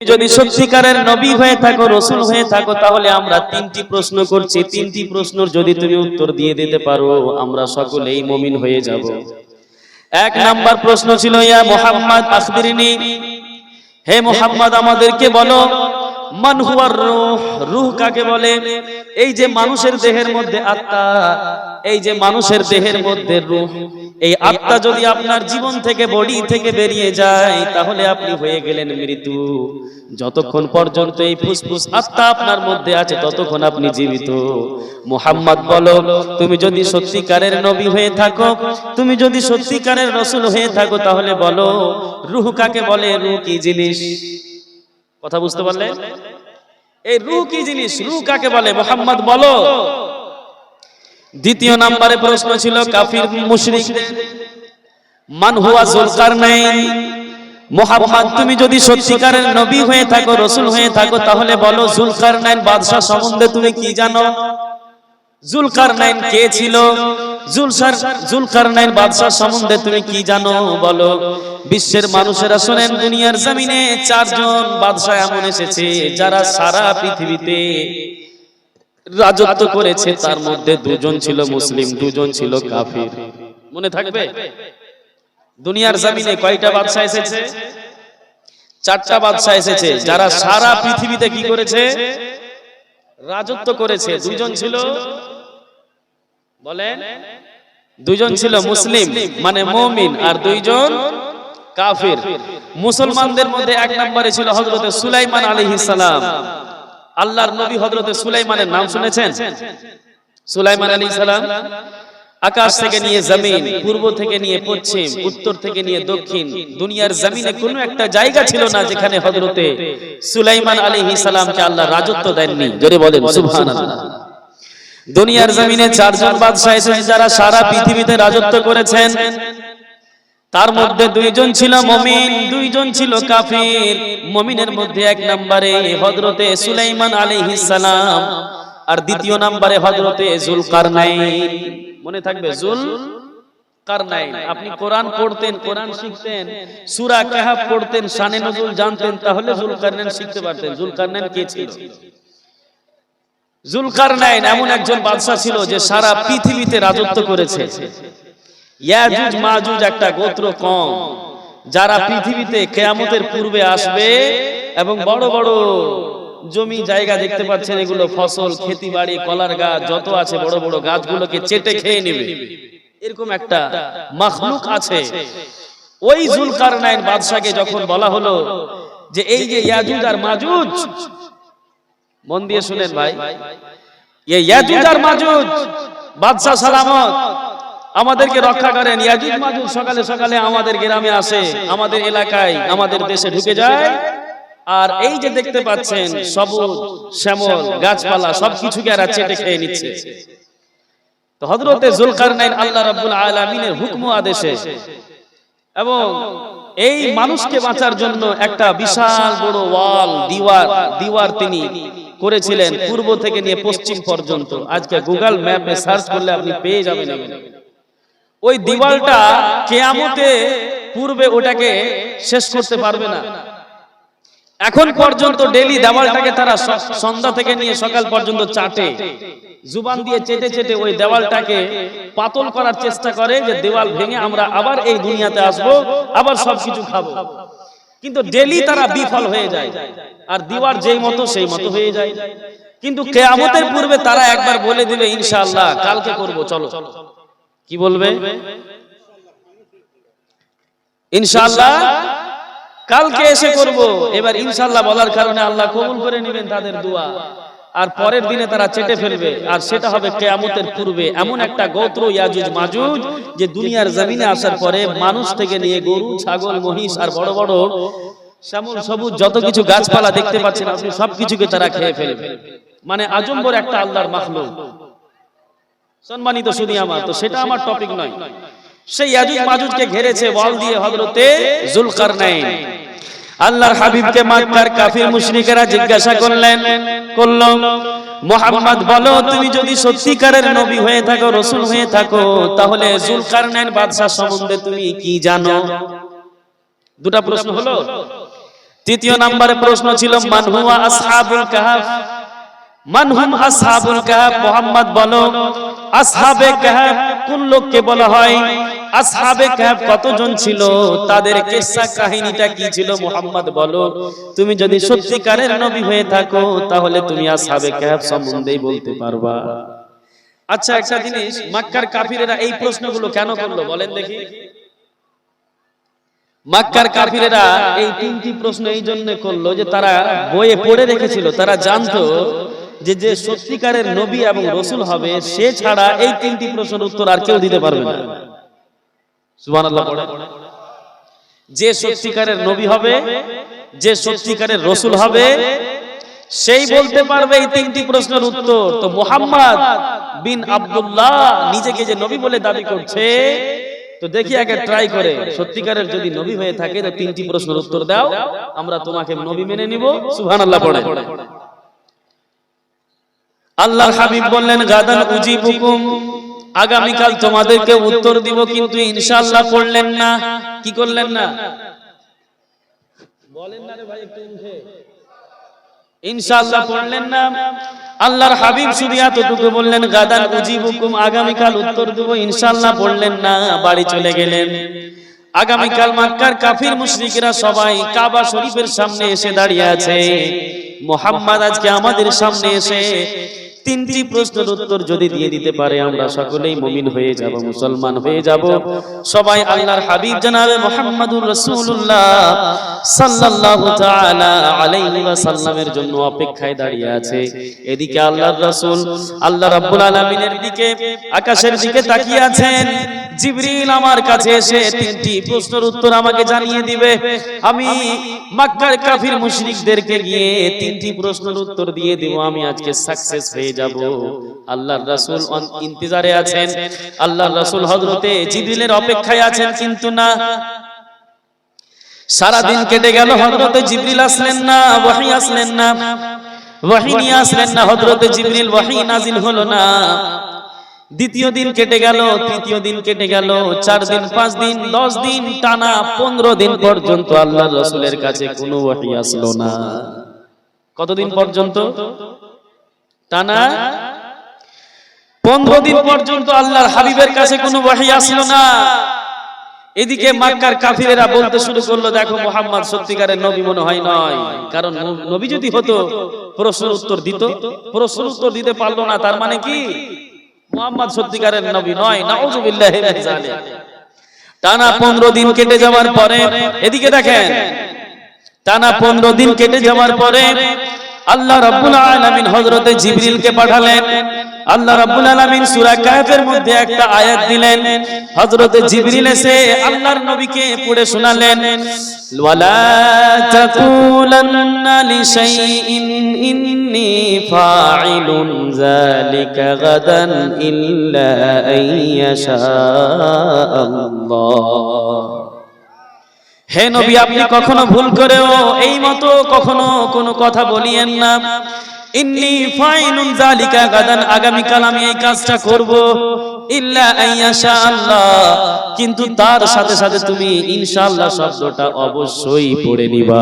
যদি সত্যিকারের নবী হয়ে থাকো, রসুল হয়ে থাকো, তাহলে আমরা তিনটি প্রশ্ন করছি। তিনটি প্রশ্নর যদি তুমি উত্তর দিয়ে দিতে পারো, আমরা সকলেই মমিন হয়ে যাব। এক নাম্বার প্রশ্ন ছিল, ইয়া মোহাম্মদ আখবিরিনি হে মোহাম্মদ, আমাদেরকে বলো, মান হুয়ার রূহ? রূহ কাকে বলে? এই যে মানুষের দেহের মধ্যে আত্মা, এই যে মানুষের দেহের মধ্যে রূহ এই আত্মা যদি আপনার জীবন থেকে বডি থেকে বেরিয়ে যায়, তাহলে আপনি হয়ে গেলেন মৃত্যু যতক্ষণ পর্যন্ত এই ফুসফুস আত্মা আপনার মধ্যে আছে, ততক্ষণ আপনি জীবিত। মোহাম্মদ বলো, তুমি যদি সত্যিকারের নবী হয়ে থাকো, তুমি যদি সত্যিকারের রসুল হয়ে থাকো, তাহলে বলো, রুহ কাকে বলে? রুহ কি জিনিস? কথা বুঝতে পারলে? এই রু কি জিনিস? রু কাকে বলে? মোহাম্মদ বলো। দ্বিতীয় নম্বরে প্রশ্ন ছিল কাফির মুশরিক মান হুয়া জুলকারনাইন। মোহাম্মদ তুমি যদি সত্যিকারের নবী হয়ে থাকো, রসুল হয়ে থাকো, তাহলে বলো জুলকারনাইন বাদশা সম্বন্ধে তুমি কি জানো? জুলকারনাইন কে ছিল? বাদশাহ সম্বন্ধে তুমি কি জানো? বলো। বিশ্বের মানুষেরা শোনেন, দুনিয়ার জমিনে চারজন বাদশাহ এমন এসেছে, যারা সারা পৃথিবীতে রাজত্ব করেছে তার মধ্যে দুজন ছিল মুসলিম দুজন ছিল কাফির। মনে থাকবে? দুনিয়ার জমিনে কয়টা বাদশাহ এসেছে? চারটা বাদশা এসেছে যারা সারা পৃথিবীতে কি করেছে? রাজত্ব করেছে দুজন ছিল? বলেন। দুইজন ছিল মুসলিম মানে মমিন আর দুইজন কাফির। মুসলমানদের মধ্যে এক নম্বরে ছিল হজরতে সুলাইমান আলাইহিস সালাম। আল্লাহর নবী হজরতে সুলাইমানের নাম শুনেছেন? সুলাইমান আলাইহিস সালাম আকাশ থেকে নিয়ে জমিন, পূর্ব থেকে নিয়ে পশ্চিম, উত্তর থেকে নিয়ে দক্ষিণ, দুনিয়ার জমিনে কোনো একটা জায়গা ছিল না যেখানে হজরতে সুলাইমান আলাইহিস সালামকে আল্লাহ রাজত্ব দেননি। জোরে বলেন, সুবহানাল্লাহ। দুনিয়ার জমিনে চারজন বাদশাহ এসেছে যারা সারা পৃথিবীতে রাজত্ব করেছেন। তার মধ্যে দুইজন ছিল মমিন দুইজন ছিল কাফির। মমিনের মধ্যে এক নম্বরে হজরতে সুলাইমান সালাম। আর দ্বিতীয় নম্বরে হজরতে জুল জুলকারনাইন। মনে থাকবে জুল কারনাইন আপনি কোরআন পড়তেন কোরআন শিখতেন সূরা কাহাফ পড়তেন শানে নজুল জানতেন তাহলে শিখতে পারতেন। জুলকারনাইন কে ছিল? জুলকারনাইন এমন একজন বাদশা ছিল যে সারা পৃথিবীতে রাজত্ব করেছে। ইয়াজুজ মাজুজ একটা গোত্র কম যারা পৃথিবীতে কেয়ামতের পূর্বে আসবে এবং বড় বড় জমি জায়গা দেখতে পাচ্ছেন এগুলো ফসল খেতি বাড়ি কলার গাছ যত আছে বড় বড় গাছগুলোকে চেটে খেয়ে নেবে। এরকম একটা মাখলুক আছে। ওই জুলকারনাইন বাদশাকে যখন বলা হলো যে এই যে ইয়াজুজ আর মাজুজ মন দিয়ে শুনেন ভাই ইয়াজুজ আর মাজুজ বাদশা সালামত আমাদেরকে রক্ষা করেন। ইয়াজুজ মাজুজ সকালে সকালে আমাদের গ্রামে আসে, আমাদের এলাকায়, আমাদের দেশে ঢুকে যায়। আর এই যে দেখতে পাচ্ছেন, সবুজ, শ্যামল, গাছপালা, সবকিছুকে এরা চেটে খেয়ে নিচ্ছে। তো হযরতে জুলকারনাইন আল্লাহ রাব্বুল আলামিনের হুকম আদেশে এবং এই মানুষকে বাঁচার জন্য একটা বিশাল বড় ওয়াল, দিওয়ার দিওয়ার তিনি করেছিলেন পূর্ব থেকে নিয়ে পশ্চিম পর্যন্ত। আজকে গুগল ম্যাপে সার্চ করলে আপনি পেয়ে যাবেন। ওই দিওয়ালটা কেয়ামতে পূর্বে ওটাকে শেষ করতে পারবে না। এখন পর্যন্ত ডেলি দেওয়ালটাকে তারা সন্ধ্যা থেকে নিয়ে সকাল পর্যন্ত চাটে। জুবান দিয়ে চেটে চেটে ওই দেওয়ালটাকে পাতল করার চেষ্টা করে যে দেওয়াল ভেঙে আমরা আবার এই দুনিয়াতে আসব আবার সবকিছু খাব। কিন্তু ডেলি তারা বিফল হয়ে যায়। আর দিওয়ার যেই মতো সেই মতো হয়ে যায়। কিন্তু কেয়ামতের পূর্বে তারা একবার বলে দিবে ইনশাআল্লাহ কালকে করব চলো কি বলবে? ইনশাআল্লাহ কালকে এসে করব। এবার ইনশাআল্লাহ বলার কারণে আল্লাহ কবুল করে নেবেন তাদের দোয়া। আর পরের দিনে তারা চেটে ফেলবে। আর সেটা হবে কেয়ামতের পূর্বে। এমন একটা গোত্র ইয়াজুজ মাজুজ যে দুনিয়ার জমিনে আসার পরে মানুষ থেকে নিয়ে গরু, ছাগল, মহিষ আর বড় বড় শ্যামল, সবুজ যত কিছু গাছপালা দেখতে পাচ্ছেন, আপনি সবকিছুকে তারা খেয়ে ফেলবে। মানে আজম্বর একটা আল্লাহর মাখলুক। সম্মানিত শুধু আমার তো সেটা আমার টপিক নয়। সেই ইয়াজুজ মাজুজকে ঘেরেছে বল দিয়ে হযরতে জুলকারনাইন। আল্লাহর হাবিবকে মক্কার কাফির মুশরিকেরা জিজ্ঞাসা করলেন করল মোহাম্মদ বলো তুমি যদি সত্যিকারের নবী হয়ে থাকো রসুল হয়ে থাকো তাহলে জুলকারনাইন বাদশা সম্বন্ধে তুমি কি জানো? দুটা প্রশ্ন হলো। তৃতীয় নম্বরে প্রশ্ন ছিল মানহুয়া আসহাবুল কাহাফ? মানহুম আসহাবুল কাহাফ মোহাম্মদ বলো। আসহাবে কাহাফ কোন লোককে বলা হয়? আসহাবে কাহাফ কতজন ছিল? তাদের কিসসা কাহিনীটা কি ছিল? মোহাম্মদ বলো। তুমি যদি সত্যিকারের নবী হয়ে থাকো, তাহলে তুমি আসহাবে কাহাফ সম্বন্ধেই বলতে পারবা। আচ্ছা একটা জিনিস, মক্কার কাফিরেরা এই প্রশ্নগুলো কেন করল? বলেন দেখি। মাক্কার কাফিরেরা এই তিনটি প্রশ্ন এই জন্য করল যে তারা বইয়ে পড়ে রেখেছিল, তারা জানতো যে যে সত্যিকারের নবী এবং রসুল হবে সে ছাড়া এই তিনটি প্রশ্নের উত্তর আর কেউ দিতে পারবে না। যে সত্যিকারের নবী হবে যে সত্যিকারের রসুল হবে সেই বলতে পারবে এই তিনটি প্রশ্নের উত্তর। তো মোহাম্মদ বিন আব্দুল্লাহ নিজেকে যে নবী বলে দাবি করছে তো দেখি আগে ট্রাই করে। সত্যিকারের যদি নবী হয়ে থাকে তো তিনটি প্রশ্নের উত্তর দাও। আমরা তোমাকে নবী মেনে নিব। সুবহানাল্লাহ পড়ে। আল্লাহর হাবিব বললেন, গাদান উজিবুকুম। আগামীকাল তোমাদেরকে উত্তর দিব, কিন্তু ইনশাআল্লাহ পড়লেন না। কি করলেন না? বলেন না রে ভাই, একটু মুখে ইনশাআল্লাহ পড়লেন না। আল্লাহর হাবিব শুধু এতটুকু বললেন, গাদান উজিবুকুম। আগামীকাল উত্তর দেব, ইনশাআল্লাহ পড়লেন না, বাড়ি চলে গেলেন। আগামীকাল মক্কার কাফির মুশরিকরা সবাই কাবা শরীফের সামনে এসে দাঁড়িয়ে আছে। মোহাম্মদ আজকে আমাদের সামনে এসে তিনটি প্রশ্নের উত্তর যদি দিয়ে দিতে পারে, আমরা সকলেই মুমিন হয়ে যাব, মুসলমান হয়ে যাব। সবাই আল্লাহর হাবিব জানাবে মুহাম্মাদুর রাসূলুল্লাহ সাল্লাল্লাহু তাআলা আলাইহি ওয়াসাল্লামের জন্য অপেক্ষায় দাঁড়িয়ে আছে। এদিকে আল্লাহর রাসূল আল্লাহ রাব্বুল আলামিনের দিকে, আকাশের দিকে তাকিয়ে আছেন। জিবরিল আমার কাছে এসে তিনটি প্রশ্নের উত্তর আমাকে জানিয়ে দিবে। আমি মক্কার কাফির মুশরিকদেরকে গিয়ে তিনটি প্রশ্নের উত্তর দিয়ে দেব। আমি আজকে সাকসেস হয়ে যাব। আল্লাহর রাসূল ইন্তজারে আছেন। আল্লাহর রাসূল হযরতে জিবরিলের অপেক্ষায় আছেন কিন্তু না। সারা দিন কেটে গেল হযরতে জিবরিল আসলেন না ওহী আসলেন না। ওহী নিয়ে আসলেন না হযরতে জিবরিল ওহী নাজিল হলো না। দ্বিতীয় দিন কেটে গেল তৃতীয় দিন কেটে গেল চার দিন পাঁচ দিন দশ দিন টানা পনেরো দিন পর্যন্ত আল্লাহ রসুলের কাছে কোনো ওয়াহি আসলো না। কতদিন পর্যন্ত? টানা পনেরো দিন পর্যন্ত আল্লাহর হাবিবের কাছে কোনো ওয়াহি আসলো না। এদিকে মাক্কার কাফিরেরা বলতে শুরু করল দেখো মোহাম্মদ সত্যিকারের নবী মনে হয় নয়। কারণ নবী যদি হতো প্রশ্নের উত্তর দিত। প্রশ্নের উত্তর দিতে পারল না তার মানে কি? মোহাম্মদ সত্যিকারের নবী নয় নাউজুবিল্লাহি মিন টানা 15 দিন কেটে যাওয়ার পরে এদিকে দেখেন। টানা 15 দিন কেটে যাওয়ার পরে আল্লাহ রাব্বুল আলামিন হযরতে জিবরিলকে পাঠালেন। আল্লাহ রাব্বুল আলামিন সূরা কাহফের মধ্যে একটা আয়াত দিলেন। হযরতে জিবরিল এসে আল্লাহর নবীকে পড়ে শোনালেন। ওয়ালা তাকুলান্না লিশাইইন ইন্নী ফাইলুন যালিকা গাদান ইল্লা আইয়াশা আল্লাহ। হে নবী, আপনি কখনো ভুল করেও এই মতো কখনো কোনো কথা বলিয়েন না। ইন্নি ফাইনুন জালিকা গাদান আগামী কাল আমি এই কাজটা করব। ইল্লা আইয়াশা আল্লাহ। কিন্তু তার সাথে সাথে তুমি ইনশাআল্লাহ শব্দটা অবশ্যই পড়ে নিবা।